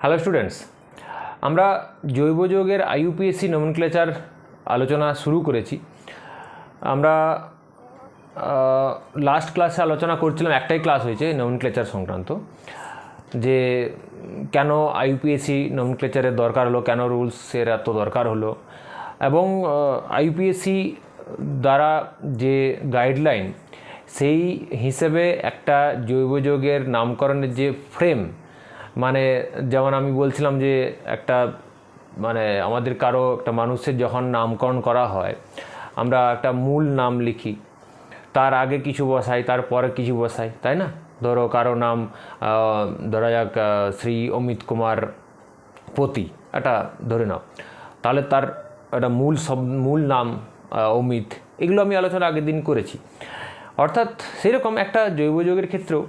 Hello students আমরা জৈব যৌগের আইইউপিএসসি নমেনক্লেচার আলোচনা শুরু করেছি। আমরা লাস্ট ক্লাসে আলোচনা করছিলাম, একটাই ক্লাস হয়েছে নমেনক্লেচার সংক্রান্ত, যে কেন আইইউপিএসসি নমেনক্লেচারের দরকার হলো, কেন রুলসের এত দরকার হলো, এবং আইইউপিএসসি দ্বারা যে গাইডলাইন সেই হিসেবে একটা জৈব যৌগের নামকরণের যে ফ্রেম মানে যেমন আমি বলছিলাম যে একটা মানে আমাদের কারও একটা মানুষের যখন নামকরণ করা হয়, আমরা একটা মূল নাম লিখি। তার আগে কিছু বসাই, তারপরে কিছু বসাই, তাই না? ধরো কারও নাম ধরা যাক শ্রী অমিত কুমার পতি, এটা ধরে নাও। তাহলে তার একটা মূল সব, মূল নাম অমিত, এগুলো আমি আলোচনা আগের দিন করেছি। অর্থাৎ সেরকম একটা জৈব যৌগের ক্ষেত্রেও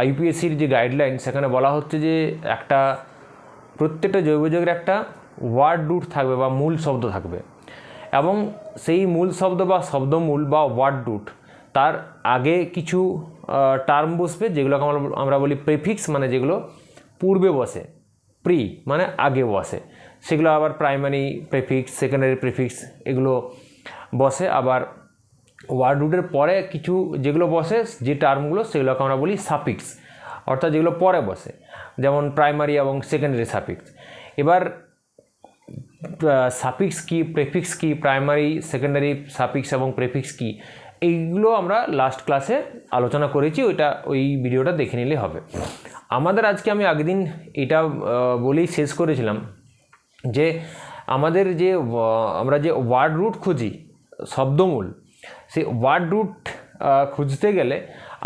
আইপিএসসির যে গাইডলাইন সেখানে বলা হচ্ছে যে একটা, প্রত্যেকটা জৈব যৌগের একটা ওয়ার্ড রুট থাকবে বা মূল শব্দ থাকবে। এবং সেই মূল শব্দ বা শব্দমূল বা ওয়ার্ড রুট তার আগে কিছু টার্ম বসবে, যেগুলোকে আমরা আমরা বলি প্রেফিক্স মানে যেগুলো পূর্বে বসে প্রি মানে আগে বসে। সেগুলো আবার প্রাইমারি প্রেফিক্স সেকেন্ডারি প্রেফিক্স এগুলো বসে। আবার ওয়ার্ড রুটের পরে কিছু যেগুলো বসে, যে টার্মগুলো, সেগুলোকে আমরা বলি সাপিক্স অর্থাৎ যেগুলো পরে বসে, যেমন প্রাইমারি এবং সেকেন্ডারি সাপিক্স এবার সাপিক্স কি প্রেফিক্স কি প্রাইমারি সেকেন্ডারি সাপিক্স এবং প্রেফিক্স কি, এইগুলো আমরা লাস্ট ক্লাসে আলোচনা করেছি, ওইটা ওই ভিডিওটা দেখে নিলে হবে। আমাদের আজকে আমি আগের দিন এটা বলেই শেষ করেছিলাম যে আমাদের যে আমরা যে ওয়ার্ড রুট খুঁজি, শব্দমূল সেই ওয়ার্ড রুট খুঁজতে গেলে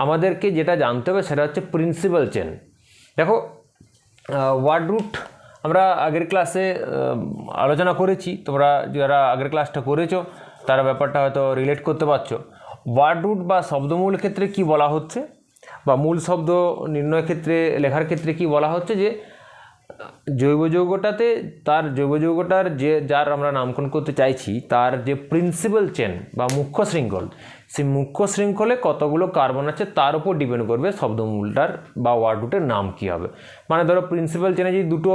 আমাদেরকে যেটা জানতে হবে সেটা হচ্ছে প্রিন্সিপাল চেন দেখো ওয়ার্ড রুট আমরা আগের ক্লাসে আলোচনা করেছি। তোমরা যারা আগের ক্লাসটা করেছ, তারা ব্যাপারটা হয়তো রিলেট করতে পারছ। ওয়ার্ড রুট বা শব্দমূল ক্ষেত্রে কি বলা হচ্ছে? বা মূল শব্দ নির্ণয় ক্ষেত্রে, লেখার ক্ষেত্রে কি বলা হচ্ছে যে জৈব যৌগটাতে তার জৈব যৌগটার যে, যার আমরা নামকরণ করতে চাইছি, তার যে প্রিন্সিপাল চেন বা মুখ্য শৃঙ্খল, সেই মুখ্য শৃঙ্খলে কতগুলো কার্বন আছে তার উপর ডিপেন্ড করবে শব্দমূলটার বা ওয়ার্ড রুটের নাম কী হবে। মানে ধরো প্রিন্সিপাল চেনে যদি দুটো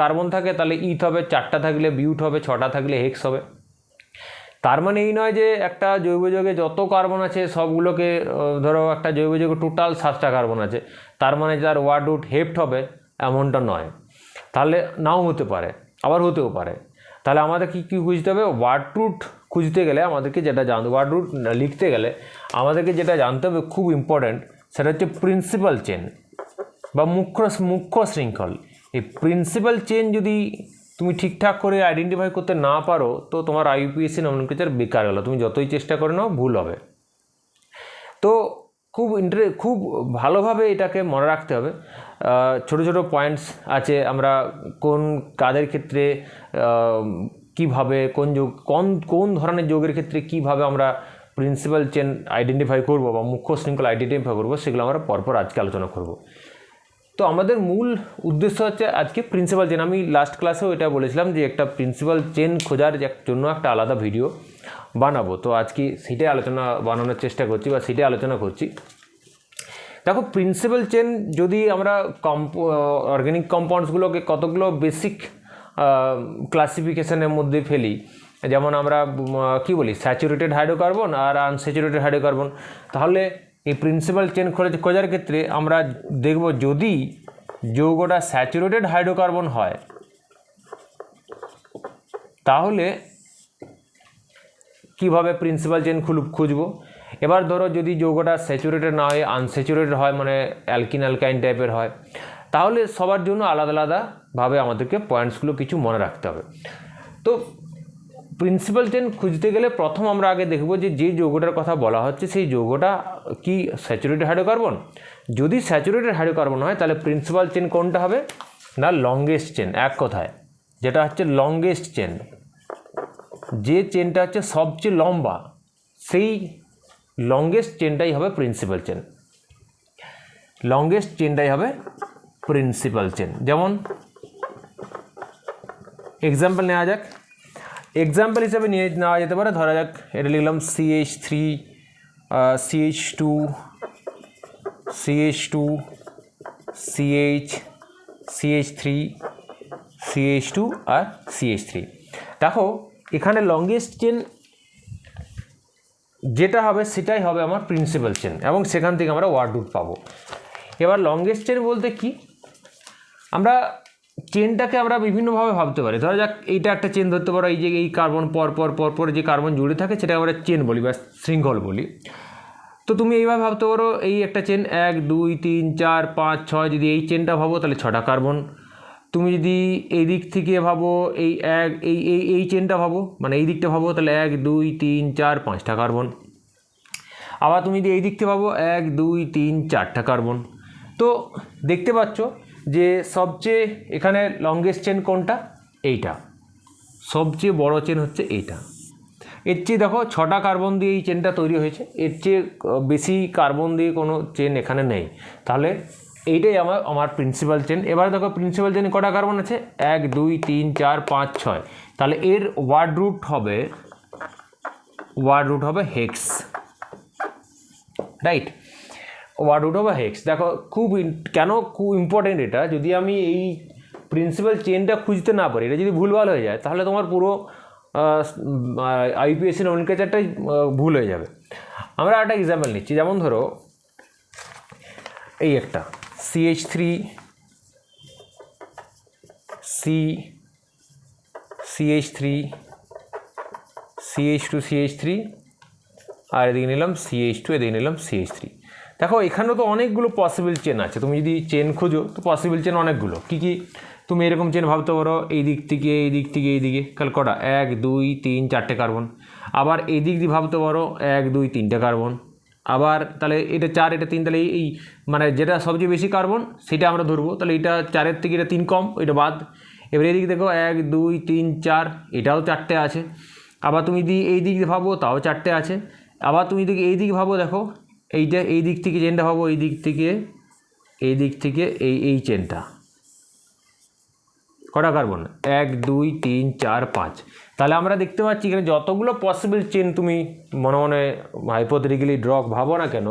কার্বন থাকে, তাহলে ইথ হবে, চারটা থাকলে বিউট হবে, ছটা থাকলে হেক্স হবে। তার মানে এই নয় যে একটা জৈব যৌগে যত কার্বন আছে, সবগুলোকে ধরো একটা জৈব যৌগে টোটাল সাতটা কার্বন আছে, তার মানে তার ওয়ার্ড রুট হেফট হবে এমনটা নয়। তাহলে নাও হতে পারে, আবার হতেও পারে। তাহলে আমাদের কী কী খুঁজতে হবে? ওয়ার্ড রুট খুঁজতে গেলে আমাদেরকে যেটা জানতে ওয়ার্ড রুট লিখতে গেলে আমাদেরকে যেটা জানতে হবে খুব ইম্পর্ট্যান্ট সেটা হচ্ছে প্রিন্সিপাল চেন বা মুখ্য মুখ্য শৃঙ্খল। এই প্রিন্সিপাল চেন যদি তুমি ঠিকঠাক করে আইডেন্টিফাই করতে না পারো, তো তোমার আইপিএসসি নমিনিকেচার বেকার গেলো। তুমি যতই চেষ্টা করে নাও, ভুল হবে। তো খুব ইন্টারে খুব ভালোভাবে এটাকে মনে রাখতে হবে। ছোট ছোট পয়েন্টস আছে, আমরা কোন কাদের ক্ষেত্রে কীভাবে, কোন যোগ, কোন কোন ধরনের যোগের ক্ষেত্রে কীভাবে আমরা প্রিন্সিপাল চেন আইডেন্টিফাই করব বা মুখ্য শৃঙ্খলা আইডেন্টিফাই করব, সেগুলো আমরা পরপর আজকে আলোচনা করব। তো আমাদের মূল উদ্দেশ্য হচ্ছে আজকে প্রিন্সিপাল চেন আমি লাস্ট ক্লাসেও এটা বলেছিলাম যে একটা প্রিন্সিপাল চেন খোঁজার জন্য একটা আলাদা ভিডিও বানাবো। তো আজকে সেটাই আলোচনা, বানানোর চেষ্টা করছি বা সেটাই আলোচনা করছি। দেখো প্রিন্সিপাল চেন যদি আমরা কম্প অর্গ্যানিক কম্পাউন্ডসগুলোকে কতগুলো বেসিক ক্লাসিফিকেশনের মধ্যে ফেলি, যেমন আমরা কি বলি স্যাচুরেটেড হাইড্রোকার্বন আর আনস্যাচুরেটেড হাইড্রোকার্বন তাহলে এই প্রিন্সিপাল চেন খোঁজ খোঁজার ক্ষেত্রে আমরা দেখব যদি যৌগটা স্যাচুরেটেড হাইড্রোকার্বন হয়, তাহলে কীভাবে প্রিন্সিপাল চেন খুল খুঁজবো? এবার ধরো যদি যৌগটা স্যাচুরেটেড না হয় আনস্যাচুরেটেড হয় মানে অ্যালকিন অ্যালকাইন টাইপের হয়, তাহলে সবার জন্য আলাদা আলাদাভাবে আমাদেরকে পয়েন্টসগুলো কিছু মনে রাখতে হবে। তো প্রিন্সিপাল চেন খুঁজতে গেলে প্রথম আমরা আগে দেখব যে যে যৌগটার কথা বলা হচ্ছে, সেই যৌগটা কি স্যাচুরেটেড হাইড্রোকার্বন যদি স্যাচুরেটেড হাইড্রোকার্বন হয়, তাহলে প্রিন্সিপাল চেন কোনটা হবে? না লংগেস্ট চেন এক কথায়। যেটা হচ্ছে লংগেস্ট চেন যে চেনটা হচ্ছে সবচেয়ে লম্বা, সেই লংগেস্ট চেনটাই হবে প্রিন্সিপাল চেন লংগেস্ট চেনটাই হবে প্রিন্সিপাল চেন যেমন এক্সাম্পল নেওয়া যাক। এক্সাম্পল হিসাবে নিয়ে নেওয়া যেতে পারে, ধরা যাক, এটা লিখলাম CH three CH two CH two CH CH three CH two আর সিএইচ থ্রি দেখো, এখানে লংগেস্ট চেন যেটা হবে সেটাই হবে আমার প্রিন্সিপাল চেন এবং সেখান থেকে আমরা ওয়ার্ড রুট পাবো। এবার লংগেস্ট চেন বলতে কি? আমরা চেনটাকে আমরা বিভিন্নভাবে ভাবতে পারি। ধরা যাক এইটা একটা চেন ধরতে পারো, এই যে এই কার্বন পর পর পর পর যে কার্বন জুড়ে থাকে সেটা আমরা চেন বলি বা শৃঙ্খল বলি। তো তুমি এইভাবে ভাবতে পারো, এই একটা চেন এক, দুই, তিন, চার, পাঁচ, ছয় যদি এই চেনটা ভাবো তাহলে ছটা কার্বন তুমি যদি এই দিক থেকে ভাবো, এই এক, এই এই এই চেনটা ভাবো মানে এই দিকটা ভাবো, তাহলে এক, দুই, তিন, চার পাঁচটা কার্বন আবার তুমি যদি এই দিক থেকে ভাবো, এক, দুই, তিন চারটা কার্বন তো দেখতে পাচ্ছ যে সবচেয়ে এখানে লংগেস্ট চেন কোনটা? এইটা। সবচেয়ে বড় চেন হচ্ছে এইটা। এর চেয়ে দেখো, ছটা কার্বন দিয়ে এই চেনটা তৈরি হয়েছে। এর চেয়ে বেশি কার্বন দিয়ে কোনো চেন এখানে নেই। তাহলে এইটাই আমার আমার প্রিন্সিপাল চেন এবার দেখো প্রিন্সিপাল চেনে কটা কার্বন আছে? এক, দুই, তিন, চার, পাঁচ, ছয়। তাহলে এর ওয়ার্ড রুট হবে ওয়ার্ড রুট হবে হেক্স রাইট ওয়ার্ড রুট হবে হেক্স দেখো, খুব কেন খুব ইম্পর্টেন্ট এটা? যদি আমি এই প্রিন্সিপাল চেনটা খুঁজতে না পারি, এটা যদি ভুলভাল হয়ে যায়, তাহলে তোমার পুরো আইপিএসসি নোমেনক্লেচারটাই ভুল হয়ে যাবে। আমরা একটা এক্সাম্পল নিচ্ছি। যেমন ধরো, এই একটা। CH three C CH three CH two CH three আর এদিকে নিলাম সিএইচ টু এদিকে নিলাম সিএইচ থ্রি দেখো, এখানেও তো অনেকগুলো পসিবল চেন আছে। তুমি যদি চেন খোঁজো, তো পসিবল চেন অনেকগুলো। কী কী? তুমি এরকম চেন ভাবতে পারো, এই দিক থেকে, এই দিক থেকে, এই দিকে। কাল কটা? এক, দুই, তিন, চারটে কার্বন আবার এই দিক দিয়ে ভাবতে পারো, এক, দুই, তিনটে কার্বন আবার তাহলে এটা চার, এটা তিন, তাহলে এই- মানে যেটা সবচেয়ে বেশি কার্বন সেটা আমরা ধরবো। তাহলে এটা চারের থেকে এটা তিন কম, এটা বাদ। এবার এদিকে দেখো, এক, দুই, তিন, চার, এটাও চারটে আছে। আবার তুমি যদি এই দিক ভাবো, তাও চারটে আছে। আবার তুমি যদি এই দিক ভাবো, দেখো, এইটা এই দিক থেকে চেনটা ভাবো, এই দিক থেকে, এই দিক থেকে এই এই চেনটা কটা কার্বন এক, দুই, তিন, চার, পাঁচ। তাহলে আমরা দেখতে পাচ্ছি এখানে যতগুলো পসিবল চেন তুমি মনে মনে হাইপোথেটিক্যালি ড্র ভাবো না কেন,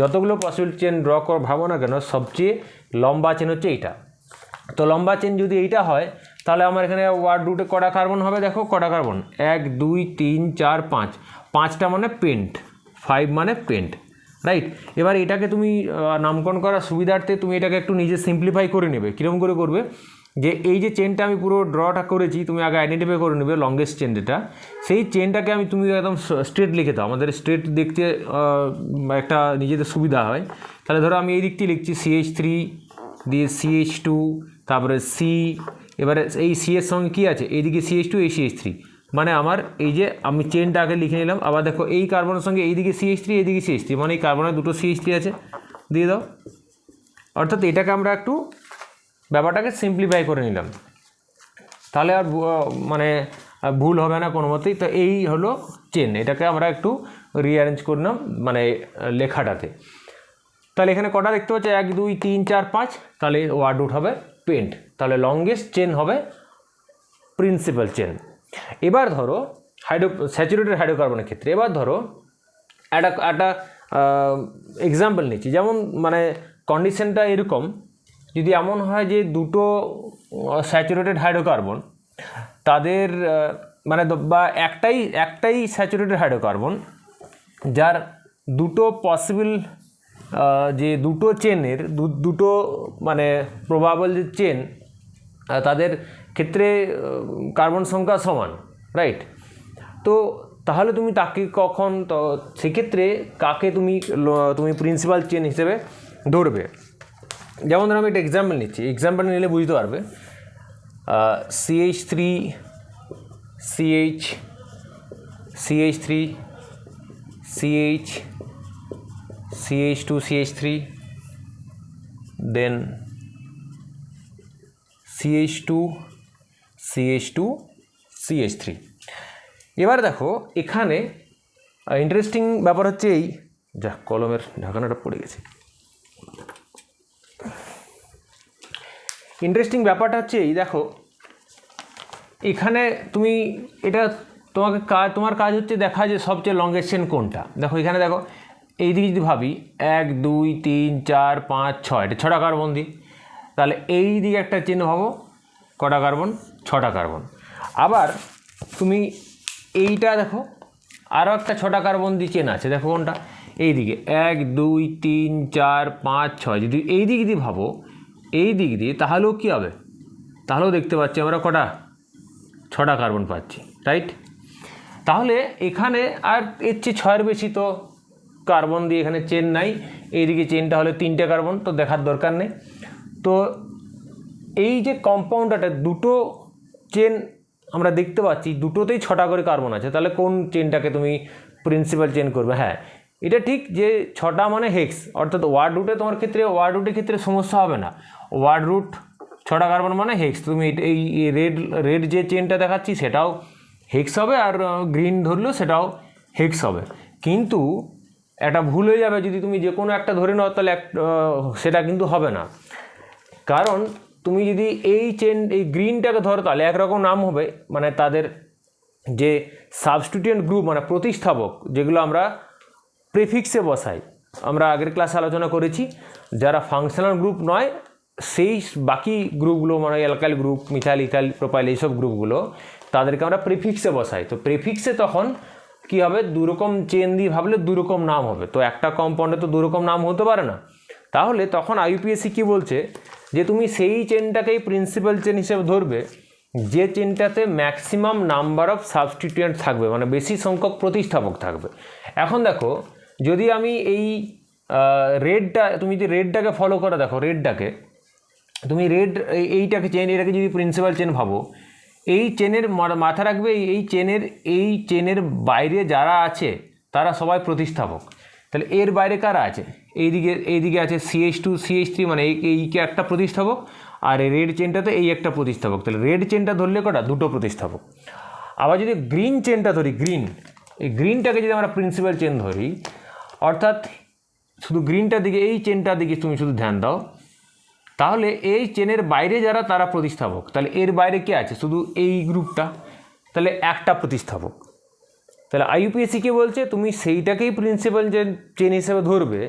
যতগুলো পসিবল চেন ড্র কর ভাবো না কেন, সবচেয়ে লম্বা চেন হচ্ছে এইটা। তো লম্বা চেন যদি এইটা হয়, তাহলে আমার এখানে ওয়ার্ড রুটে কটা কার্বন হবে দেখো? কটা কার্বন এক, দুই, তিন, চার, পাঁচ। পাঁচটা মানে পেন্ট ফাইভ মানে পেন্ট রাইট এবার এটাকে তুমি নামকরণ করার সুবিধার্থে তুমি এটাকে একটু নিজে সিম্পলিফাই করে নেবে। কীরকম করে করবে? যে এই যে চেনটা আমি পুরো ড্রটা করেছি, তুমি আগে আইডেন্টিফাই করে নেবে লংগেস্ট চেন যেটা, সেই চেনটাকে আমি তুমি একদম স্ট্রেট লিখে দাও। আমাদের স্ট্রেট দেখতে একটা নিজেদের সুবিধা হয়। তাহলে ধরো আমি এই দিকটি লিখছি সিএইচ থ্রি দিয়ে সিএইচ টু তারপরে সি এবারে এই সি এর সঙ্গে কী আছে? এইদিকে সিএইচ টু এই সিএইচ থ্রি মানে আমার এই যে আমি চেনটা আগে লিখে নিলাম, আবার দেখো এই কার্বনের সঙ্গে এইদিকে সিএইচ থ্রি এইদিকে সিএইচ থ্রি মানে এই কার্বনের দুটো সিএইচ থ্রি আছে। দিয়ে দাও। অর্থাৎ এটাকে আমরা একটু ব্যাপারটাকে সিম্পলিফাই করে নিলাম। তাহলে আর মানে ভুল হবে না কোনো মতেই। তো এই হলো চেন এটাকে আমরা একটু রিঅ্যারেঞ্জ করলাম মানে লেখাটাতে। তাহলে এখানে কটা দেখতে পাচ্ছি? এক, দুই, তিন, চার, পাঁচ। তাহলে ওয়ার্ড রুট হবে পেন্ট তাহলে লংগেস্ট চেন হবে প্রিন্সিপাল চেন এবার ধরো হাইড্রো স্যাচুরেটেড হাইড্রোকার্বনের ক্ষেত্রে, এবার ধরো, একটা একটা এক্সাম্পল নিচ্ছি। যেমন মানে কন্ডিশনটা এরকম যদি এমন হয় যে দুটো স্যাচুরেটেড হাইড্রোকার্বন তাদের মানে বা একটাই একটাই স্যাচুরেটেড হাইড্রোকার্বন যার দুটো পসিবল যে দুটো চেনের দুটো মানে প্রবাবল যে চেন তাদের ক্ষেত্রে কার্বন সংখ্যা সমান রাইট তো তাহলে তুমি তাকে কখন, তো সেক্ষেত্রে কাকে তুমি তুমি প্রিন্সিপাল চেন হিসেবে ধরবে? যেমন ধরো আমি একটা এক্সাম্পল নিচ্ছি। এক্সাম্পল নিলে বুঝতে পারবে। CH three CH CH three CH CH two CH three then CH two CH two CH three এবার দেখো, এখানে ইন্টারেস্টিং ব্যাপার হচ্ছে এই। যা, কলমের ঢাকানাটা পড়ে গেছে। ইন্টারেস্টিং ব্যাপারটা হচ্ছে এই, দেখো। এখানে তুমি এটা তোমাকে কাজ তোমার কাজ হচ্ছে দেখা যে সবচেয়ে লংগেস্ট চেন কোনটা। দেখো এখানে দেখো এই দিকে যদি ভাবি, এক, দুই, তিন, চার, পাঁচ, ছয়, এটা ছটা কার্বন দিই। তাহলে এই দিকে একটা চেন ভাবো, কটা কার্বন ছটা কার্বন আবার তুমি এইটা দেখো আরও একটা ছটা কার্বন দিয়ে চেন আছে, দেখো কোনটা? এই দিকে এক, দুই, তিন, চার, পাঁচ, ছয়, যদি এই দিক দিয়ে ভাবো এই দিক দিয়ে তাহলেও কী হবে? তাহলেও দেখতে পাচ্ছি আমরা কটা? ছটা কার্বন পাচ্ছি রাইট তাহলে এখানে আর এর চেয়ে ছয়ের বেশি তো কার্বন দিয়ে এখানে চেন নাই। এইদিকে চেনটা হলে তিনটে কার্বন তো দেখার দরকার নেই। তো এই যে কম্পাউন্ডারটা দুটো চেন আমরা দেখতে পাচ্ছি, দুটোতেই ছটা করে কার্বন আছে। তাহলে কোন চেনটাকে তুমি প্রিন্সিপাল চেন করবে? হ্যাঁ এটা ঠিক যে ছটা মানে হেক্স অর্থাৎ ওয়ার্ড রুটে তোমার ক্ষেত্রে ওয়ার্ড রুটের ক্ষেত্রে সমস্যা হবে না। ওয়ার্ড রুট ছটা কার্বন মানে হেক্স তুমি এই রেড রেড যে চেনটা দেখাচ্ছি সেটাও হেক্স হবে আর গ্রিন ধরলেও সেটাও হেক্স হবে। কিন্তু একটা ভুল হয়ে যাবে যদি তুমি যে কোনো একটা ধরে নাও, তাহলে এক সেটা কিন্তু হবে না। কারণ তুমি যদি এই চেন এই গ্রিনটাকে ধরো, তাহলে একরকম নাম হবে মানে তাদের যে সাবস্টিটিউয়েন্ট গ্রুপ মানে প্রতিস্থাপক যেগুলো আমরা প্রেফিক্সে বসাই। আমরা আগের ক্লাসে আলোচনা করেছি, যারা ফাংশনাল গ্রুপ নয়, সেই বাকি গ্রুপগুলো মানে alkyl group methyl ethyl propyl এইসব গ্রুপগুলো তাদেরকে আমরা প্রেফিক্সে বসাই। তো প্রেফিক্সে তখন কি হবে? দুরকম চেন দিয়ে ভাবলে দুরকম নাম হবে। তো একটা কম্পাউন্ডে তো দুরকম নাম হতে পারে না। তাহলে তখন আইউপিএসসি কী বলছে? যে তুমি সেই চেনটাকেই প্রিন্সিপাল চেন হিসেবে ধরবে, যে চেনটাতে ম্যাক্সিমাম নাম্বার অফ সাবস্টিটিউয়েন্ট থাকবে মানে বেশি সংখ্যক প্রতিস্থাপক থাকবে। এখন দেখো যদি আমি এই রেডটা তুমি যদি রেডটাকে ফলো করে, দেখো রেডটাকে তুমি রেড এইটাকে চেন এটাকে যদি প্রিন্সিপাল চেন ভাবো, এই চেনের মাথা রাখবে, এই- চেনের এই চেনের বাইরে যারা আছে, তারা সবাই প্রতিস্থাপক তাহলে এর বাইরে কারা আছে? এইদিকে এইদিকে আছে সিএইচ টু সিএইচ থ্রি মানে এই এইকে একটা প্রতিস্থাপক আর এই রেড চেনটাতে এই একটা প্রতিস্থাপক তাহলে রেড চেনটা ধরলে কটা? দুটো প্রতিস্থাপক আবার যদি গ্রিন চেনটা ধরি গ্রিন এই গ্রিনটাকে যদি আমরা প্রিন্সিপাল চেন ধরি অর্থাৎ শুধু গ্রিনটার দিকে, এই চেনটার দিকে তুমি শুধু ধ্যান দাও। তাহলে এই চেনের বাইরে যারা, তারা প্রতিস্থাপক তাহলে এর বাইরে কে আছে? শুধু এই গ্রুপটা তাহলে একটা প্রতিস্থাপক তাহলে আইউপিএসসি কে বলছে, তুমি সেইটাকেই প্রিন্সিপাল চেন চেন হিসেবে ধরবে।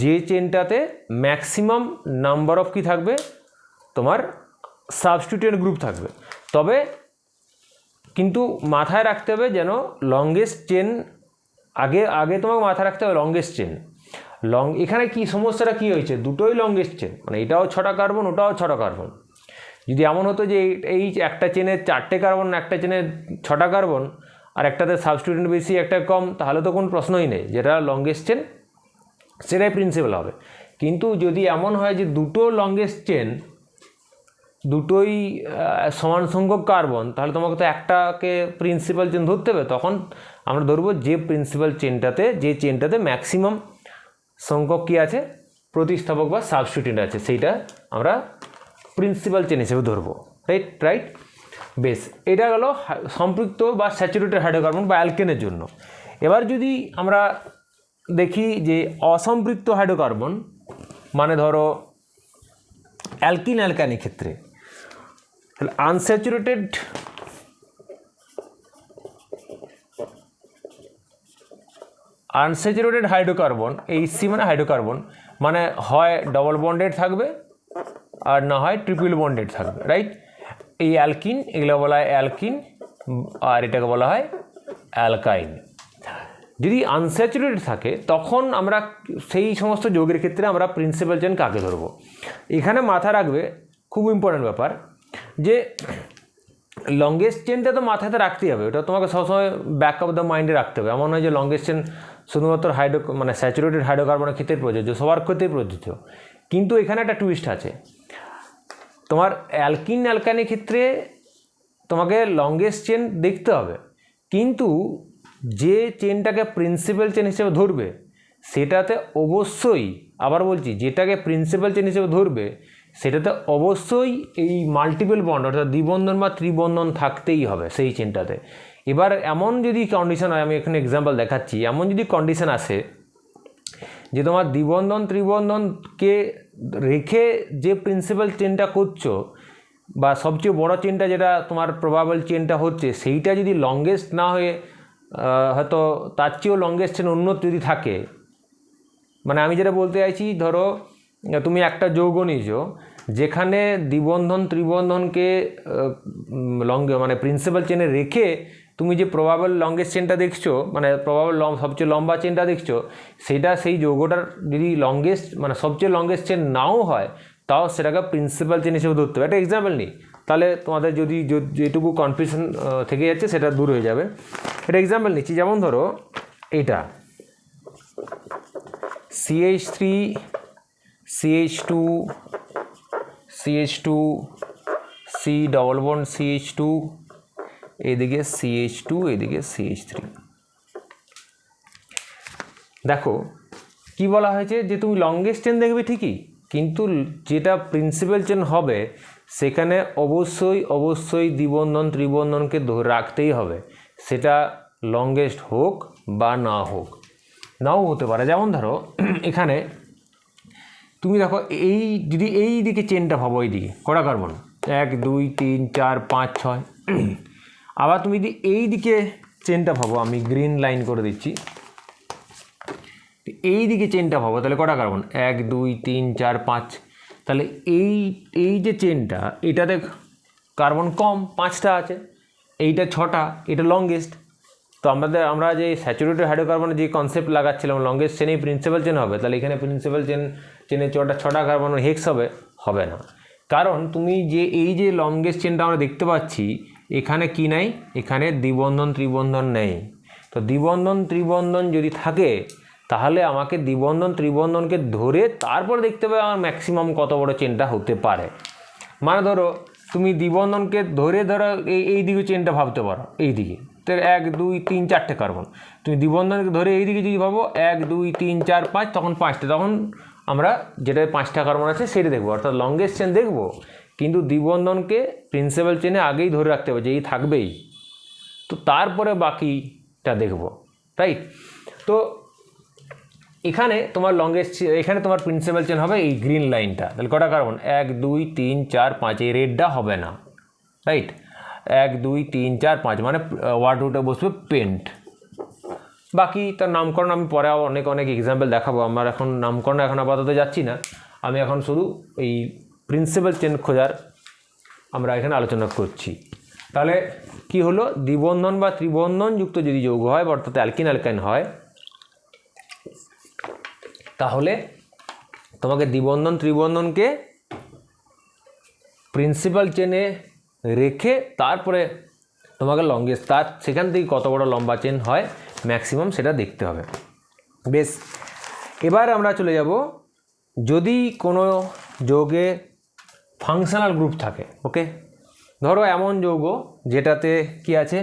যে চেনটাতে ম্যাক্সিমাম নাম্বার অফ কি থাকবে? তোমার সাবস্টিটিউয়েন্ট গ্রুপ থাকবে। তবে কিন্তু মাথায় রাখতে হবে যেন লংগেস্ট চেন আগে আগে তোমাকে মাথায় রাখতে হবে লংগেস্ট চেন লং এখানে কি সমস্যাটা কি হয়েছে? দুটোই লংগেস্ট চেন মানে এটাও ছটা কার্বন ওটাও ছটা কার্বন যদি এমন হতো যে এই- একটা চেনের চারটে কার্বন একটা চেনের ছটা কার্বন আর একটাতে সাবস্টিটিউয়েন্ট বেশি, একটা কম, তাহলে তো কোনো প্রশ্নই নেই। যেটা লংগেস্ট চেন সেটাই প্রিন্সিপাল হবে। কিন্তু যদি এমন হয় যে দুটো লংগেস্ট চেন দুটোই সমান সংখ্যক কার্বন তাহলে তোমাকে তো একটাকে প্রিন্সিপাল চেন ধরতে হবে, তখন আমরা ধরবো যে প্রিন্সিপাল চেনটাতে যে চেনটাতে ম্যাক্সিমাম সংখ্যক কী আছে? প্রতিস্থাপক বা সাবস্টিটিউট আছে, সেইটা আমরা প্রিন্সিপাল চেন হিসেবে ধরবো রাইট রাইট বেশ, এটা গেল সম্পৃক্ত বা স্যাচুরেটেড হাইড্রোকার্বন বা অ্যালকেনের জন্য। এবার যদি আমরা দেখি যে অসম্পৃক্ত হাইড্রোকার্বন মানে ধরো অ্যালকিন অ্যালকানি ক্ষেত্রে তাহলে আনস্যাচুরেটেড আনস্যাচুরেটেড হাইড্রোকার্বন এই সি মানে হাইড্রোকার্বন মানে হয় ডবল বন্ডেড থাকবে আর না হয় ট্রিপল বন্ডেড থাকবে রাইট এই অ্যালকিন এগুলো বলা হয় অ্যালকিন আর এটাকে বলা হয় অ্যালকাইন যদি আনস্যাচুরেটেড থাকে, তখন আমরা সেই সমস্ত যৌগের ক্ষেত্রে আমরা প্রিন্সিপাল চেন কাকে ধরবো? এখানে মাথা রাখবে, খুব ইম্পর্ট্যান্ট ব্যাপার যে লংগেস্ট চেনটা তো মাথাতে রাখতেই হবে। ওটা তোমাকে সবসময় ব্যাক অফ দ্য মাইন্ডে রাখতে হবে। এমন নয় যে লংগেস্ট চেন শুধুমাত্র হাইড্রো মানে স্যাচুরেটেড হাইড্রোকার্বনের ক্ষেত্রে প্রযোজ্য, সবার ক্ষেত্রেই প্রযোজ্য। কিন্তু এখানে একটা টুইস্ট আছে। তোমার অ্যালকিন অ্যালকানির ক্ষেত্রে তোমাকে লংগেস্ট চেন দেখতে হবে। কিন্তু যে চেনটাকে প্রিন্সিপাল চেন হিসেবে ধরবে, সেটাতে অবশ্যই, আবার বলছি, যেটাকে প্রিন্সিপাল চেন হিসেবে ধরবে সেটাতে অবশ্যই এই মাল্টিপল বন্ড অর্থাৎ দ্বিবন্ধন বা ত্রিবন্ধন থাকতেই হবে সেই চেনটাতে এবার এমন যদি কন্ডিশন হয়, আমি এখানে এক্সাম্পল দেখাচ্ছি, এমন যদি কন্ডিশন আসে যে তোমার দ্বিবন্ধন, ত্রিবন্ধনকে রেখে যে প্রিন্সিপাল চেনটা করছ বা সবচেয়ে বড় চেনটা যেটা তোমার প্রবাবল চেনটা হচ্ছে, সেইটা যদি লংগেস্ট না হয়ে হয়তো তার চেয়েও লংগেস্ট চেন অন্য যদি থাকে মানে আমি যেটা বলতে চাইছি, ধরো তুমি একটা যৌগ নিয়েছো, যেখানে দ্বিবন্ধন, ত্রিবন্ধনকে লং মানে প্রিন্সিপাল চেনে রেখে তুমি যে প্রবাবল লংগেস্ট চেনটা দেখছ মানে প্রবাবল লং সবচেয়ে লম্বা চেনটা দেখছ, সেটা সেই যৌগটার যদি লংগেস্ট মানে সবচেয়ে লংগেস্ট চেন নাও হয়, তাও সেটাকে প্রিন্সিপাল চেন হিসেবে ধরতে হবে। একটা এক্সাম্পল নিই। তাহলে তোমাদের যদি যেটুকু কনফিউশন থেকে যাচ্ছে, সেটা দূর হয়ে যাবে। এটা এক্সাম্পল নিচ্ছি। যেমন ধরো, এইটা। CH three CH two CH two C double bond CH two এদিকে সিএইচ টু এদিকে সিএইচ থ্রি দেখো, কি বলা হয়েছে যে তুমি লংগেস্ট চেন দেখবে ঠিকই, কিন্তু যেটা প্রিন্সিপাল চেন হবে, সেখানে অবশ্যই অবশ্যই দ্বিবন্ধন, ত্রিবন্ধনকে ধরে রাখতেই হবে। সেটা লংগেস্ট হোক বা না হোক। নাও হতে পারে। যেমন ধরো, এখানে তুমি দেখো, এই যদি এই দিকে চেনটা ভাবো, এই দিকে, কটা কার্বন এক, দুই, তিন, চার, পাঁচ, ছয়। আবার তুমি যদি এই দিকে চেনটা ভাবো, আমি গ্রিন লাইন করে দিচ্ছি। এই দিকে চেনটা ভাবো, তাহলে কটা কার্বন এক, দুই, তিন, চার, পাঁচ। তাহলে এই এই যে চেনটা এটাতে কার্বন কম, পাঁচটা আছে। এইটা ছটা, এটা লংগেস্ট তো আমাদের, আমরা যে স্যাচুরেটেড হাইড্রোকার্বনের যে কনসেপ্ট লাগাচ্ছিলাম লংগেস্ট চেনেই প্রিন্সিপাল চেন হবে, তাহলে এখানে প্রিন্সিপাল চেন চেনে ছটা ছটা কার্বন হেক্স হবে হবে না। কারণ তুমি যে, এই যে লংগেস্ট চেনটা আমরা দেখতে পাচ্ছি, এখানে কি নাই? এখানে দ্বিবন্ধন, ত্রিবন্ধন নেই। তো দ্বিবন্ধন, ত্রিবন্ধন যদি থাকে, তাহলে আমাকে দ্বিবন্ধন, ত্রিবন্ধনকে ধরে তারপর দেখতে হবে আমার ম্যাক্সিমাম কত বড় চেনটা হতে পারে। মানে ধরো, তুমি দ্বিবন্ধনকে ধরে ধরো, এই এই দিকে চেনটা ভাবতে পারো, এই দিকে। তো এক, দুই, তিন, চারটে কার্বন তুমি দ্বিবন্ধনকে ধরে এই দিকে যদি ভাবো, এক, দুই, তিন, চার, পাঁচ, তখন পাঁচটা। তখন আমরা যেটা পাঁচটা কার্বন আছে, সেটা দেখব। অর্থাৎ লংগেস্ট চেন দেখব, কিন্তু দ্বিবন্ধনকে প্রিন্সিপাল চেনে আগেই ধরে রাখতে হবে যে এই থাকবেই। তো তারপরে বাকিটা দেখব রাইট তো এখানে তোমার লংগেস্ট এখানে তোমার প্রিন্সিপাল চেন হবে এই গ্রিন লাইনটা তাহলে কটা কার্বন এক, দুই, তিন, চার, পাঁচ, এই রেডটা হবে না রাইট এক, দুই, তিন, চার, পাঁচ মানে ওয়ার্ড রুটে বসবে পেন্ট বাকি তার নামকরণ আমি পরে অনেক অনেক এক্সাম্পল দেখাবো। আমার এখন নামকরণ এখন আপাতত যাচ্ছি না। আমি এখন শুধু এই প্রিন্সিপাল চেন খোঁজার আমরা এখানে আলোচনা করছি। তাহলে কি হলো? দ্বিবন্ধন বা ত্রিবন্ধন যুক্ত যদি যৌগ হয় অর্থাৎ অ্যালকিন অ্যালকাইন হয়, তাহলে তোমাকে দ্বিবন্ধন, ত্রিবন্ধনকে প্রিন্সিপাল চেনে রেখে তারপরে তোমাকে লংগেস্ট তার সেখান থেকে কত বড় লম্বা চেন হয় ম্যাক্সিমাম সেটা দেখতে হবে। বেশ, এবার আমরা চলে যাব, যদি কোনো যোগে ফাংশনাল গ্রুপ থাকে ওকে ধরো এমন যৌগ যেটাতে কি আছে?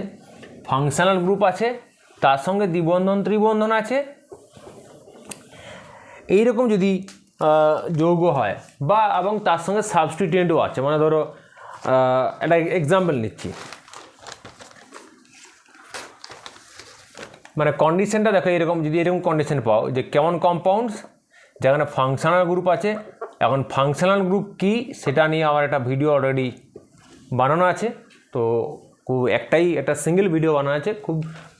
ফাংশনাল গ্রুপ আছে, তার সঙ্গে দ্বিবন্ধন, ত্রিবন্ধন আছে। এইরকম যদি যৌগ হয়, বা এবং তার সঙ্গে সাবস্টিটিউয়েন্টও আছে মানে ধরো একটা এক্সাম্পল নিচ্ছি। মানে কন্ডিশনটা দেখো, এরকম যদি এরকম কন্ডিশন পাও, যে কেমন কম্পাউন্ডস যেখানে ফাংশনাল গ্রুপ আছে, এখন ফাংশনাল গ্রুপ কি, সেটা নিয়ে আমার একটা ভিডিও অলরেডি বানানো আছে। তো খুব একটাই, একটা সিঙ্গেল ভিডিও বানানো আছে, খুব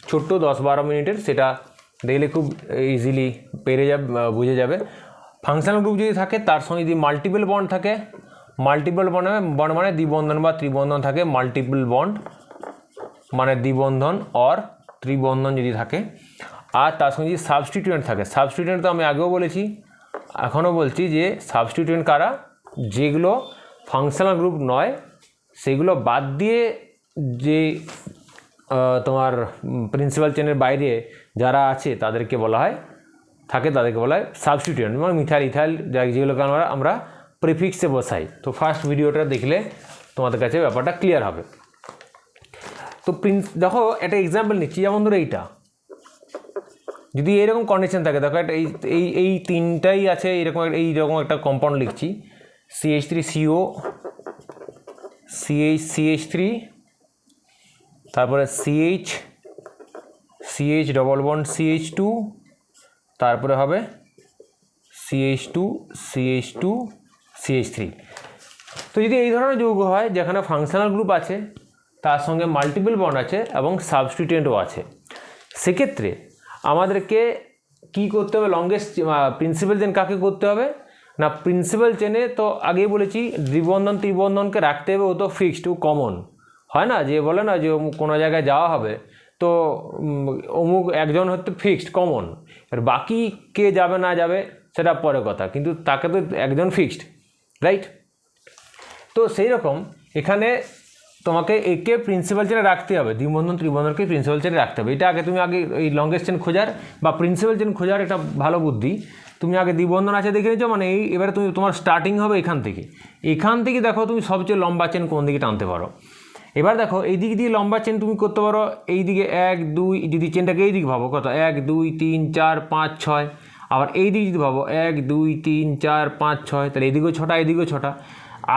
ছোট্ট দশ বারো মিনিটের, সেটা দেখলে খুব ইজিলি পেরে যাবে, বুঝে যাবে। ফাংশনাল গ্রুপ যদি থাকে, তার সঙ্গে যদি মাল্টিপল বন্ড থাকে মাল্টিপল বন্ড বন্ড মানে দ্বিবন্ধন বা ত্রিবন্ধন থাকে, মাল্টিপল বন্ড মানে দ্বিবন্ধন অর ত্রিবন্ধন যদি থাকে। আর তার সঙ্গে যদি সাবস্টিটিউয়েন্ট থাকে সাবস্টিটিউয়েন্ট তো আমি আগেও বলেছি, এখনও বলছি যে সাবস্টিটিউয়েন্ট কারা? যেগুলো ফাংশনাল গ্রুপ নয়, সেগুলো বাদ দিয়ে যে তোমার প্রিন্সিপাল চেনের বাইরে যারা আছে তাদেরকে বলা হয়, থাকে তাদেরকে বলা হয় সাবস্টিটিউয়েন্ট মানে মিথাইল, ইথাইল, যেগুলোকে আমরা আমরা প্রিফিক্সে বসাই। তো ফার্স্ট ভিডিওটা দেখলে তোমাদের কাছে ব্যাপারটা ক্লিয়ার হবে। তো প্রিন্স দেখো, একটা এক্সাম্পল নিচ্ছি, যেমন ধরো এইটা। যদি এরকম কন্ডিশন থাকে, দেখো একটা এই এই তিনটাই আছে, এরকম এইরকম একটা কম্পাউন্ড লিখছি। CH three CO CH CH three তারপরে CH CH double bond CH two তারপরে হবে CH two CH two CH three তো যদি এই ধরনের যৌগ হয়, যেখানে ফাংশনাল গ্রুপ আছে, তার সঙ্গে মাল্টিপল বন্ড আছে এবং সাবস্টিটিউয়েন্টও আছে, সেক্ষেত্রে আমাদেরকে কি করতে হবে? লংগেস্ট প্রিন্সিপাল দেন কাকে করতে হবে? না প্রিন্সিপাল চেনে তো আগেই বলেছি, দ্বিবন্ধন, ত্রিবন্ধনকে রাখতে হবে, ও তো ফিক্সড ও কমন হয় না? যে বলে না যে কোনো জায়গায় যাওয়া হবে, তো অমুক একজন হচ্ছে ফিক্সড কমন আর বাকি কে যাবে না যাবে, সেটা পরে কথা। কিন্তু তাকে তো একজন ফিক্সড রাইট তো সেই রকম এখানে তোমাকে একে প্রিন্সিপাল চেনে রাখতে হবে। দ্বিবন্ধন, ত্রিবন্ধনকে প্রিন্সিপাল চেনে রাখতে হবে। এটা আগে তুমি আগে এই লংগেস্ট চেন খোঁজার বা প্রিন্সিপাল চেন খোঁজার একটা ভালো বুদ্ধি। তুমি আগে দ্বিবন্ধন আছে দেখে নিচ্ছ মানে এই এবারে তুমি তোমার স্টার্টিং হবে এখান থেকে। এখান থেকে দেখো তুমি সবচেয়ে লম্বা চেন কোন দিকে টানতে পারো। এবার দেখো, এই দিক দিয়ে লম্বা চেন তুমি করতে পারো, এই দিকে এক, দুই, যদি চেনটাকে এই দিকে ভাবো, কত? এক, দুই, তিন, চার, পাঁচ, ছয়। আবার এই দিকে যদি ভাবো, এক, দুই, তিন, চার, পাঁচ, ছয়, তাহলে এদিকেও ছটা এদিকেও ছটা।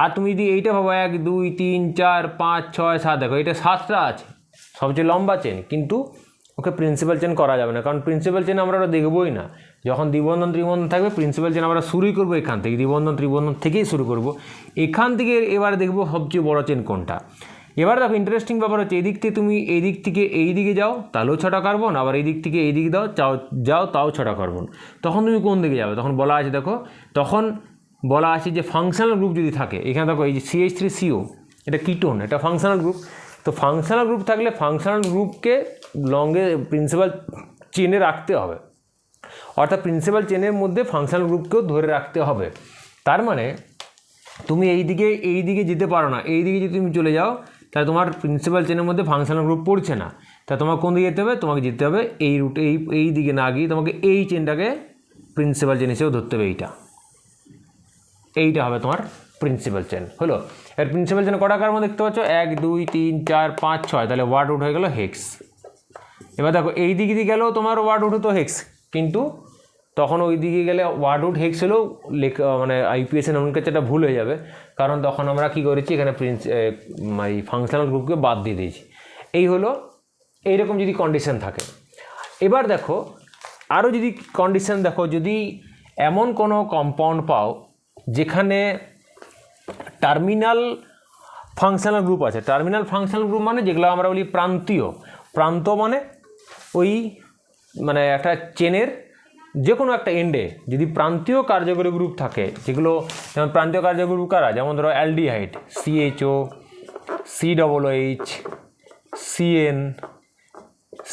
আর তুমি যদি এইটা ভাবো, এক, দুই, তিন, চার, পাঁচ, ছয়, সাত, দেখো, এটা সাতটা আছে, সবচেয়ে লম্বা চেন কিন্তু ওকে প্রিন্সিপাল চেন করা যাবে না, কারণ প্রিন্সিপাল চেন আমরা ওটা দেখবোই না। যখন দ্বিবন্ধন, ত্রিবন্ধন থাকবে প্রিন্সিপাল চেন আমরা শুরুই করব এখান থেকে, দ্বিবন্ধন, ত্রিবন্ধন থেকেই শুরু করব। এখান থেকে এবার দেখব সবচেয়ে বড় চেন কোনটা? এবার দেখো ইন্টারেস্টিং ব্যাপার হচ্ছে, এদিক থেকে তুমি এই দিক থেকে এই দিকে যাও, তাহলেও ছটা কার্বন আবার এই দিক থেকে এই দিকে দাও, চাও, যাও, তাও ছটা কার্বন তখন তুমি কোন দিকে যাবে? তখন বলা আছে, দেখো, তখন বলা আছে যে ফাংশনাল গ্রুপ যদি থাকে, এখানে দেখো, এই যে সিএইচ থ্রি সিও এটা কিটোন এটা ফাংশনাল গ্রুপ তো ফাংশনাল গ্রুপ থাকলে ফাংশনাল গ্রুপকে লঙ্গে প্রিন্সিপাল চেনে রাখতে হবে। অর্থাৎ প্রিন্সিপাল চেনের মধ্যে ফাংশনাল গ্রুপকেও ধরে রাখতে হবে। তার মানে তুমি এই দিকে এই দিকে যেতে পারো না এই দিকে যদি তুমি চলে যাও তাহলে তোমার প্রিন্সিপাল চেনের মধ্যে ফাংশনাল গ্রুপ পড়ছে না। তা তোমার কোন দিকে যেতে হবে? তোমাকে যেতে হবে এই রুটে এই এই দিকে না গিয়ে তোমাকে এই চেনটাকে প্রিন্সিপাল চেন হিসেবে ধরতে হবে এইটা। এইটা হবে তোমার প্রিন্সিপাল চেন হলো? এর প্রিন্সিপাল চেন কটা কার্বন দেখতে পাচ্ছ? এক, দুই, তিন, চার, পাঁচ, ছয়। তাহলে ওয়ার্ড রুট হয়ে গেল হেক্স এবার দেখো, এই দিকে দিয়ে গেলেও তোমার ওয়ার্ড রুট হতো হেক্স কিন্তু তখন ওই দিকে গেলে ওয়ার্ড রুট হেক্স হলেও লেখা মানে আইপিএসের নোমেনক্লেচারটা ভুল হয়ে যাবে। কারণ তখন আমরা কী করেছি, এখানে প্রিন্স এই ফাংশনাল গ্রুপকে বাদ দিয়ে দিয়েছি। এই হলো, এইরকম যদি কন্ডিশন থাকে। এবার দেখো আরও যদি কন্ডিশন দেখো, যদি এমন কোনো কম্পাউন্ড পাও, যেখানে টার্মিনাল ফাংশনাল গ্রুপ আছে। টার্মিনাল ফাংশনাল গ্রুপ মানে যেগুলো আমরা বলি প্রান্তীয়। প্রান্ত মানে ওই মানে একটা চেনের যে কোনো একটা এন্ডে যদি প্রান্তীয় কার্যকরী গ্রুপ থাকে, যেগুলো যেমন প্রান্তীয় কার্যকরী গ্রুপ কারা? যেমন ধরো aldehyde CHO C double H CN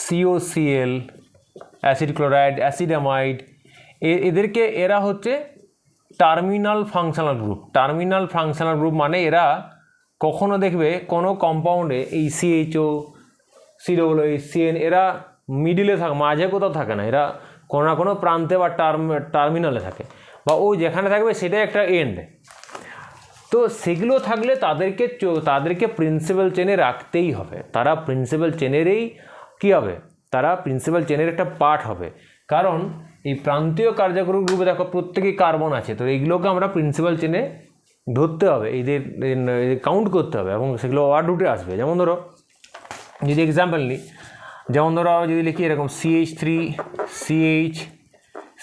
COCl acid chloride acid amide এদেরকে এরা হচ্ছে terminal functional group terminal functional group মানে এরা কখনো দেখবে কোনো কম্পাউন্ডে এই CHO C double H CN এরা মিডিলে থাকে, মাঝে কোথাও থাকে না। এরা কোনো না কোনো প্রান্তে বা টার্ম, টার্মিনালে থাকে। বা ও যেখানে থাকবে সেটাই একটা এন্ড তো সেগুলো থাকলে তাদেরকে তাদেরকে প্রিন্সিপাল চেনে রাখতেই হবে। তারা প্রিন্সিপাল চেনেরই কী হবে? তারা প্রিন্সিপাল চেনের একটা পার্ট হবে। কারণ এই প্রান্তীয় কার্যকরী গ্রুপে দেখো প্রত্যেকেই কার্বন আছে। তো এইগুলোকে আমরা প্রিন্সিপাল চেনে ধরতে হবে। এদের কাউন্ট করতে হবে এবং সেগুলো ওয়ার্ড রুটে আসবে। যেমন ধরো, যদি এক্সাম্পল নিই যেমন ধরো যদি লিখি এরকম CH three CH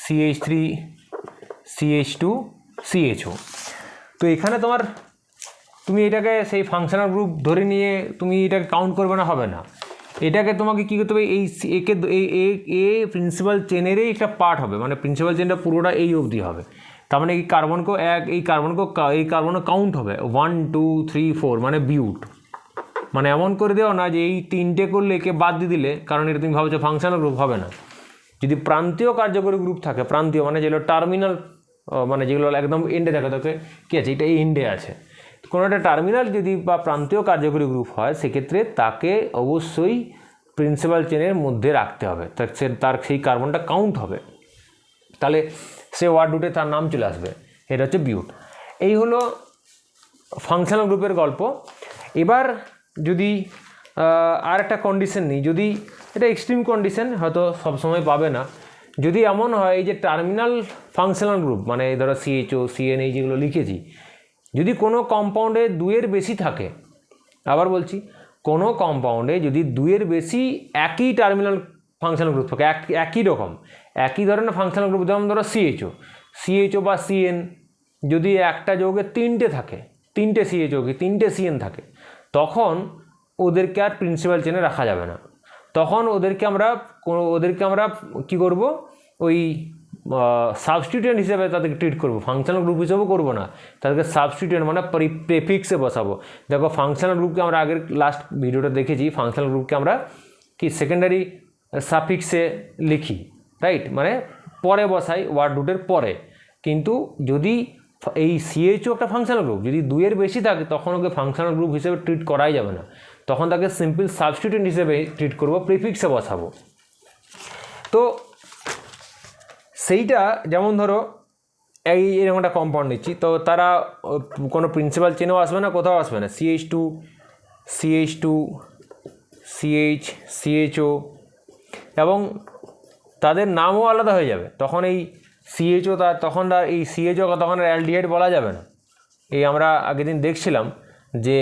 CH three CH two CHO তো এখানে তোমার তুমি এটাকে সেই ফাংশনাল গ্রুপ ধরে নিয়ে তুমি এটাকে কাউন্ট করবে না, হবে না। এটাকে তোমাকে কী করতে হবে? এই একে এই এ প্রিন্সিপাল চেনেরই একটা পার্ট হবে। মানে প্রিন্সিপাল চেনটা পুরোটা এই অবধি হবে। তার মানে এই কার্বনকেও এক, এই কার্বনকেও এই কার্বনও কাউন্ট হবে। ওয়ান টু থ্রি ফোর মানে বিউট মানে এমন করে দেও না যে এই তিনটে করলে একে বাদ দিয়ে দিলে, কারণ এটা তুমি ভাবছ ফাংশনাল গ্রুপ হবে না। যদি প্রান্তীয় কার্যকরী গ্রুপ থাকে, প্রান্তীয় মানে যেগুলো টার্মিনাল মানে যেগুলো একদম এন্ডে থাকে তাকে কী আছে? এটা এই এন্ডে আছে। কোনো একটা টার্মিনাল যদি বা প্রান্তীয় কার্যকরী গ্রুপ হয়, সেক্ষেত্রে তাকে অবশ্যই প্রিন্সিপাল চেনের মধ্যে রাখতে হবে। সে- তার সেই কার্বনটা কাউন্ট হবে। তাহলে সে ওয়ার্ড রুটে তার নাম চলে আসবে। এটা হচ্ছে বিউট এই হলো ফাংশনাল গ্রুপের গল্প। এবার যদি আর একটা কন্ডিশন নিই, যদি এটা এক্সট্রিম কন্ডিশন হয়তো সবসময় পাবে না। যদি এমন হয় যে টার্মিনাল ফাংশনাল গ্রুপ মানে ধরো সিএইচও সিএন এই যেগুলো লিখেছি, যদি কোনো কম্পাউন্ডে দুয়ের বেশি থাকে, আবার বলছি, কোনো কম্পাউন্ডে যদি দুয়ের বেশি একই টার্মিনাল ফাংশনাল গ্রুপ থাকে, এক, একই রকম, একই ধরনের ফাংশনাল গ্রুপ যেমন ধরো সিএইচও সিএইচও বা সিএন যদি একটা যৌগে তিনটে থাকে, তিনটে সিএইচও কি, তিনটে সিএন থাকে তখন ওদেরকে আর প্রিন্সিপাল চেনে রাখা যাবে না। তখন ওদেরকে আমরা ওদেরকে আমরা কি করব? ওই সাবস্টিটিউয়েন্ট হিসেবে তাদেরকে ট্রিট করব। ফাংশনাল গ্রুপ হিসেবেও করব না। তাদেরকে সাবস্টিটিউয়েন্ট মানে প্রেফিক্সে বসাবো। দেখো ফাংশনাল গ্রুপকে আমরা আগের লাস্ট ভিডিওটা দেখেছি। ফাংশনাল গ্রুপকে আমরা কি সেকেন্ডারি সাফিক্সে লিখি রাইট মানে পরে বসাই ওয়ার্ড রুটের পরে। কিন্তু যদি এই সিএইচও একটা ফাংশনাল গ্রুপ যদি দুইয়ের বেশি থাকে, তখন ওকে ফাংশনাল গ্রুপ হিসেবে ট্রিট করাই যাবে না। তখন তাকে সিম্পল সাবস্টিটিউয়েন্ট হিসেবে ট্রিট করব প্রিফিক্সে বসাবো। তো সেইটা, যেমন ধরো, এই এরকম একটা কম্পাউন্ড নিচ্ছি, তো তারা কোনো প্রিন্সিপাল চেনেও আসবে না, কোথাও আসবে না। CH two CH two CH CHO এবং তাদের নামও আলাদা হয়ে যাবে। তখন এই সিএইচও তার তখন আর এই সিএইচও তখন আর অ্যালডিহাইড বলা যাবে না। এই আমরা আগের দিন দেখছিলাম যে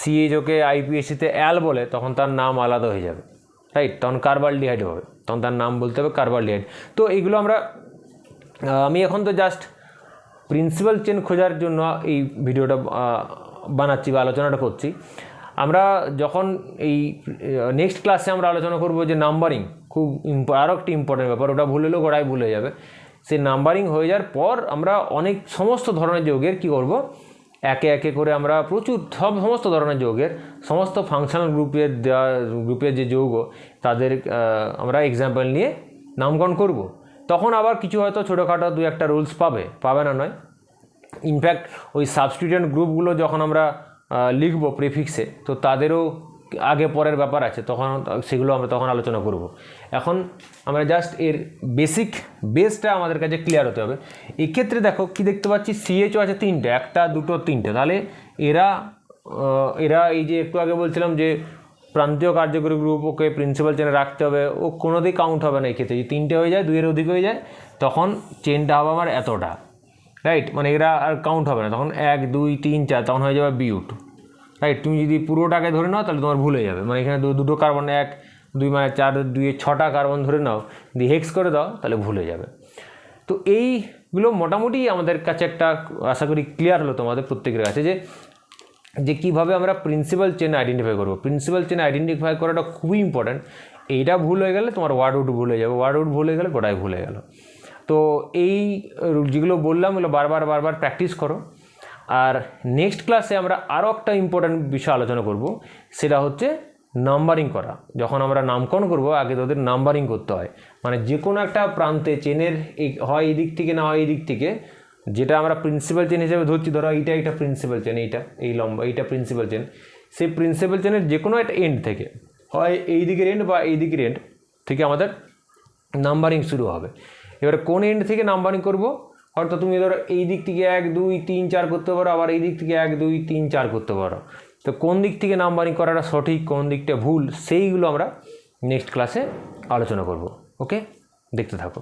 সিএইচওকে আইপিএসসিতে অ্যাল বলে তখন তার নাম আলাদা হয়ে যাবে রাইট তখন কার্বালডিহাইড হবে, তখন তার নাম বলতে হবে কার্বালডিহাইড তো এইগুলো আমরা আমি এখন তো জাস্ট প্রিন্সিপাল চেন খোঁজার জন্য এই ভিডিওটা বানাচ্ছি বা আলোচনাটা করছি। আমরা যখন এই নেক্সট ক্লাসে আমরা আলোচনা করব যে নাম্বারিং খুব আরও একটি ইম্পর্টেন্ট ব্যাপার, ওটা ভুল হলেও গোড়ায় ভুলে যাবে। সেই নাম্বারিং হয়ে যাওয়ার পর আমরা অনেক সমস্ত ধরনের যৌগের কি করব? একে একে করে আমরা প্রচুর সব সমস্ত ধরনের যৌগের, সমস্ত ফাংশনাল গ্রুপের দেওয়া গ্রুপের যে যৌগ, তাদের আমরা এক্সাম্পল নিয়ে নামকরণ করব। তখন আবার কিছু হয়তো ছোটোখাটো দু একটা রুলস পাবে পাবে না নয়। ইনফ্যাক্ট ওই সাবস্টিটিউয়েন্ট গ্রুপগুলো যখন আমরা লিখব প্রিফিক্সে তো তাদেরও আগে পরের ব্যাপার আছে, তখন সেগুলো আমরা তখন আলোচনা করব। এখন আমরা জাস্ট এর বেসিক বেসটা আমাদের কাছে ক্লিয়ার হতে হবে। এক্ষেত্রে দেখো, কি দেখতে পাচ্ছি? সিএচও আছে তিনটে, একটা, দুটো, তিনটে। তাহলে এরা এরা এই যে একটু আগে বলছিলাম যে প্রান্তীয় কার্যকরী গ্রুপ ওকে প্রিন্সিপাল চেনে রাখতে হবে, ও কোনোদিন কাউন্ট হবে না এই ক্ষেত্রে যদি তিনটে হয়ে যায়, দুইয়ের অধিক হয়ে যায়, তখন চেনটা হবে আমার এতটা রাইট মানে এরা আর কাউন্ট হবে না। তখন এক, দুই, তিন, চার, তখন হয়ে যাবে বিউট রাইট তুমি যদি পুরোটাকে ধরে নাও, তাহলে তোমার ভুলে যাবে। মানে এখানে দুটো কার্বন এক, দুই মানে চার দুই ছটা কার্বন ধরে নাও, দিয়ে হেক্স করে দাও, তাহলে ভুলে যাবে। তো এইগুলো মোটামুটি আমাদের কাছে একটা, আশা করি ক্লিয়ার হলো তোমাদের প্রত্যেকের কাছে যে যে কীভাবে আমরা প্রিন্সিপাল চেন আইডেন্টিফাই করব। প্রিন্সিপাল চেন আইডেন্টিফাই করাটা খুবই ইম্পর্ট্যান্ট এইটা ভুল হয়ে গেলে তোমার ওয়ার্ড আউট ভুল হয়ে যাবে। ওয়ার্ড আউট ভুল হয়ে গেলে গোটাই ভুলে গেল। তো এই, যেগুলো বললাম, এগুলো বারবার বারবার প্র্যাকটিস করো। আর নেক্সট ক্লাসে আমরা আরও একটা ইম্পর্ট্যান্ট বিষয় আলোচনা করব, সেটা হচ্ছে নাম্বারিং করা। যখন আমরা নামকরণ করব, আগে তোদের নাম্বারিং করতে হয়। মানে যে কোনো একটা প্রান্তে চেনের হয় এই দিক থেকে না হয় এই দিক থেকে, যেটা আমরা প্রিন্সিপাল চেন হিসেবে ধরছি, ধরো এইটা একটা প্রিন্সিপাল চেন এইটা, এই লম্বা, এইটা প্রিন্সিপাল চেন সেই প্রিন্সিপাল চেনের যে কোনো একটা এন্ড থেকে, হয় এই দিকের এন্ড বা এই দিকের এন্ড থেকে আমাদের নাম্বারিং শুরু হবে। এবার কোন এন্ড থেকে নাম্বারিং করব? হয়তো তুমি ধরো এই দিক থেকে এক, দুই, তিন, চার করতে পারো, আবার এই দিক থেকে এক, দুই, তিন, চার করতে পারো। তো কোন দিক থেকে নাম্বারিং করাটা সঠিক, কোন দিকটা ভুল, সেইগুলো আমরা নেক্সট ক্লাসে আলোচনা করব ওকে দেখতে থাকো।